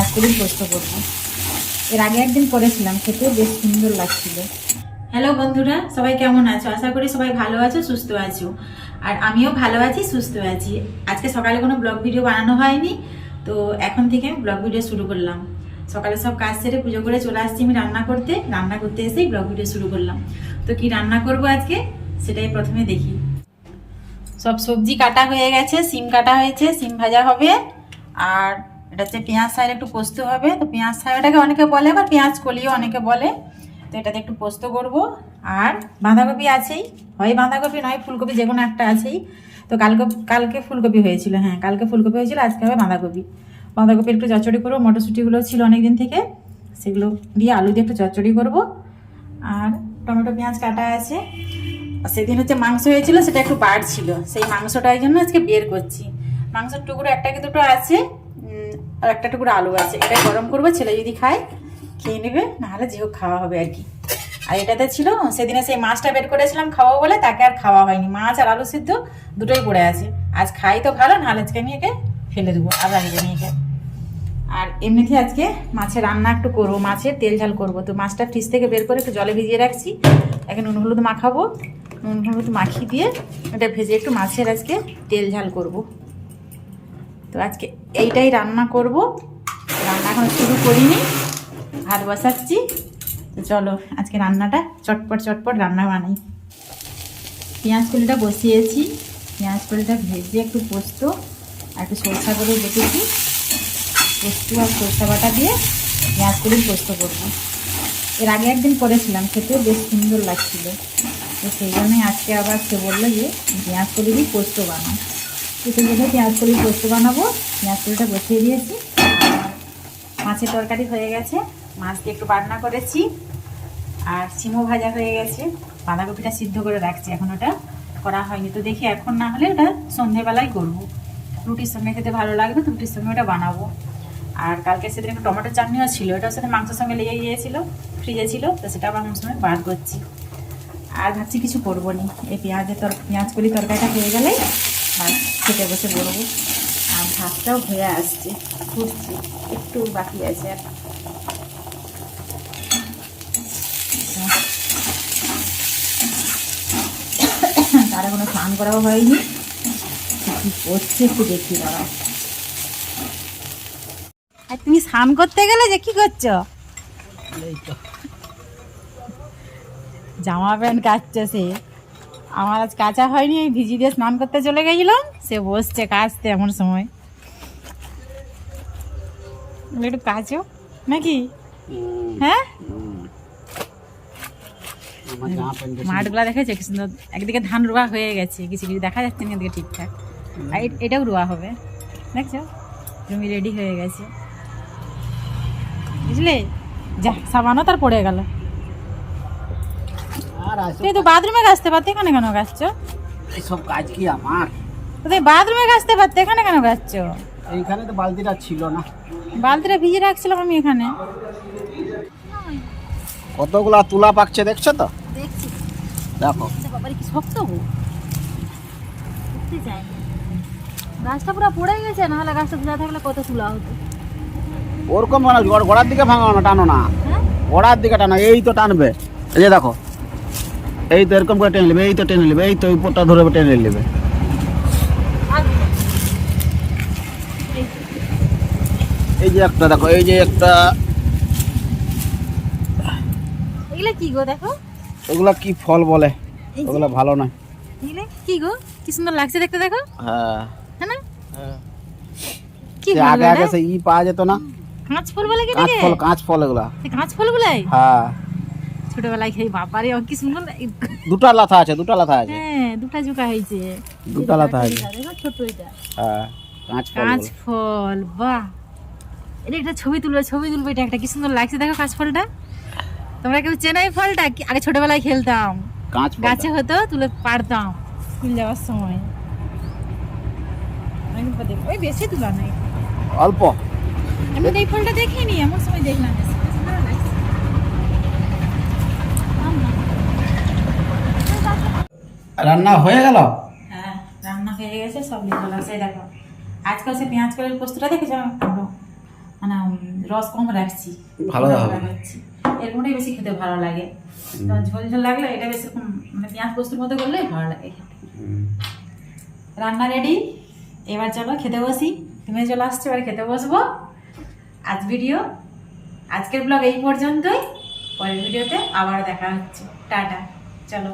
পেঁয়াজ কলির পোস্ত করব। এর আগে একদিন করেছিলাম খেতে বেশ সুন্দর লাগছিল। হ্যালো বন্ধুরা, সবাই কেমন আছো? আশা করি সবাই ভালো আছো, সুস্থ আছো। আর আমিও ভালো আছি, সুস্থ আছি। আজকে সকালে কোনো ব্লগ ভিডিও বানানো হয়নি, তো এখন থেকে আমি ব্লগ ভিডিও শুরু করলাম। সকালে সব কাজ সেরে পুজো করে চলে আসছি আমি রান্না করতে। রান্না করতে এসেই ব্লগ ভিডিও শুরু করলাম। তো কি রান্না করব আজকে? সেটাই প্রথমে দেখি। সব সবজি কাটা হয়ে গেছে, সিম কাটা হয়েছে, সিম ভাজা হবে। আর এটা হচ্ছে পেঁয়াজ সাইড একটু পোস্ত হবে। তো পেঁয়াজ সাইডটাকে অনেকে বলে, আবার পেঁয়াজ কলিও অনেকে বলে। তো এটাতে একটু পোস্ত করব। আর বাঁধাকপি আছেই। হয় বাঁধাকপি, নয় ফুলকপি, যে কোনো একটা আছেই। তো কালকে কালকে ফুলকপি হয়েছিল হ্যাঁ কালকে ফুলকপি হয়েছিল, আজকে হবে বাঁধাকপি। বাঁধাকপি একটু চচ্চড়ি করব, মটরশুঁটিগুলো ছিল অনেক দিন থেকে। সেগুলো দিয়ে আলু দিয়ে একটু চচ্চড়ি করব। আর টমেটো, পেঁয়াজ কাটা আছে। সেদিন হচ্ছে মাংস হয়েছিল, সেটা একটু বার ছিল সেই মাংসটার জন্য আজকে বের করছি। মাংসের টুকরো একটা কি দুটো আছে? আর একটা টুকরো আলু আছে এটা গরম করব, ছেলে যদি খায়, খেয়ে নেবে, নাহলে যেও খাওয়া হবে আর কি। আর এটাতে ছিল, সেদিনে সেই মাছটা বের করেছিলাম খাওয়াবো বলে, তাকে আর খাওয়া হয়নি। মাছ আর আলু সিদ্ধ দুটোই পড়ে আছে। আজ খাই তো ভালো, নাহলে আজকে আমি একে ফেলে দেবো আর রাখব একে। আর এমনিতে আজকে মাছের রান্না একটু করব, মাছের তেল ঝাল করব। তো মাছটা ফ্রিজ থেকে বের করে একটু জলে ভিজিয়ে রাখছি। এখন নুন হলুদ মাখাবো, নুন হলুদ মাখিয়ে দিয়ে, এটা ভেজে একটু মাছের আজকে তেল ঝাল করব। তো আজকে এইটাই রান্না করব। রান্না এখন শুরু করিনি। ভাত বসাচ্ছি। তো চলো, আজকে রান্নাটা চটপট চটপট রান্না বানাই। পেঁয়াজ কলিটা বসিয়েছি। পেঁয়াজ কলিটা ভেজে একটু পোস্ত আর একটু সরষা করে রেখেছি। পোস্ত আর সরষা বাটা দিয়ে পেঁয়াজ কলির পোস্ত করব। এর আগে একদিন করেছিলাম খেতে বেশ সুন্দর লাগছিল। তো সেই জন্যই আজকে আবার সে বলল যে পেঁয়াজ কলিরই পোস্ত বানাও। সেই জন্য পেঁয়াজ কলির পোস্ত বানাবো। পেঁয়াজ কলিটা বসিয়ে দিয়েছি। মাছের তরকারি হয়ে গেছে। মাছ দিয়ে একটু বাটনা করেছি। আর সিমো ভাজা হয়ে গেছে। বাঁধাকপিটা সিদ্ধ করে রাখছি এখন ওটা। করা হয়নি তো দেখি এখন না হলে ওটা সন্ধেবেলায় করব। রুটির সঙ্গে খেতে ভালো লাগবে, তো রুটির সঙ্গে ওটা বানাবো। আর কালকে সেদিন একটু টমেটো চাটনিও ছিল এটার সাথে মাংসের সঙ্গে লেগে গিয়েছিল, ফ্রিজে ছিল, তো সেটা আবার আমার সময় বার করছি। আর ভাবছি কিছু করব নি। এই পেঁয়াজের তর, পেঁয়াজ কলি তরকারিটা হয়ে গেলেই আর খেতে বসে বলব। আর ভাতটাও হয়ে আসছে ফুটছে একটু বাকি আছে আর। তার কোনো স্নান করাও হয়নি। কি করছে একটু দেখি দাঁড়াও। আর তুমি স্নান করতে গেলে যে কি করছ? জামা প্যান্ট কাচছে সে। আমার আজ কাঁচা হয়নি এই ভিজি দিয়ে স্নান করতে চলে গেছিলাম সে বসছে কাচতে এমন সময়। একটু কাচো? নাকি? হ্যাঁ? মাঠগুলা দেখেছে? কি সুন্দর। একদিকে ধান রোয়া হয়ে গেছে কিছু কিছু দেখা যাচ্ছে না এদিকে ঠিকঠাক। আর এটাও রোয়া হবে। দেখছ? জমি রেডি হয়ে গেছে। বুঝলে? যা সাবানও তার পড়ে গেল। তুই তো বাথরুমে গাছতে পারতে এখানে কেন গাছছো? কাজ কি আমার? তুই বাথরুমে গাছতে পারতে এখানে কেন গাছছো? এইখানে তো বালতিটা ছিল না। বালতিটা ভিজে রাখছিলাম আমি এখানে। কতগুলা তুলা পাকছে দেখছ তো? দেখছি। দেখো। বাবার কি শক্ত গো। উঠতে গাছটা পুরো পড়ে গেছে নাহলে গাছটা তুলা থাকলে কত তুলা হতো। ওরকম মানে গোড়- গোড়ার দিকে ভাঙানো না টানো না। হ্যাঁ? গোড়ার দিকে টানো এই তো টানবে। এই যে দেখো এই তো এরকম করে টেনে নেবে এই তো টেনে নেবে এই তো উপরটা ধরে টেনে নেবে। এই যে একটা দেখো এই যে একটা। এগুলো কি গো দেখো? ওগুলা কি ফল বলে? ওগুলা ভালো নয়। এগুলো কি গো? কি সুন্দর লাগছে দেখতে দেখো? হ্যাঁ। হ্যাঁ না? কি আগে আগে সে ই পাওয়া যেত না। কাঁচ ফল বলে কি কাঁচ ফল কাঁচ ফল এগুলা। কাঁচ ফল গুলাই? হ্যাঁ। ছোটবেলায় বাবারে ও কি সুন্দর দুটা লাথা আছে দুটা লাথা আছে। হ্যাঁ দুটা জোকা হয়েছে। দুটা লাথা আছে। ছোট এটা। হ্যাঁ কাঁচ ফল বাহ। এটা একটা ছবি তুলবে ছবি তুলবে এটা একটা কি সুন্দর লাগছে। দেখো কাঁচ ফলটা তোমরা কেউ চেনাই ফলটা? আগে ছোটবেলায় খেলতাম। কাঁচ গাছে হতো তুলে পারতাম স্কুল যাওয়ার সময়। ওই বেশি তুলা নাই। অল্প। আমি তো এই ফলটা দেখিনি এমন সময় দেখলাম বেশ ভালো লাগছে। আম না। রান্না হয়ে গেল? হ্যাঁ রান্না হয়ে গেছে সব লিখে সেই দেখো। আজকাল সে পেঁয়াজ কলের পোস্তটা দেখেছ? মানে রস কম রাখছি ভালো রস হবে। রাখছি বেশি খেতে ভালো লাগে। তো ঝোল ঝোল লাগলে এটা বেশি মানে পেঁয়াজ পোস্তুর মতো করলে ভালো লাগে খেতে। রান্না রেডি এবার চলো খেতে বসি। তুমি চলে আসছো এবার খেতে বসবো। আজ ভিডিও আজকের ব্লগ এই পর্যন্তই। পরের ভিডিওতে আবার দেখা হচ্ছে। টাটা। চলো।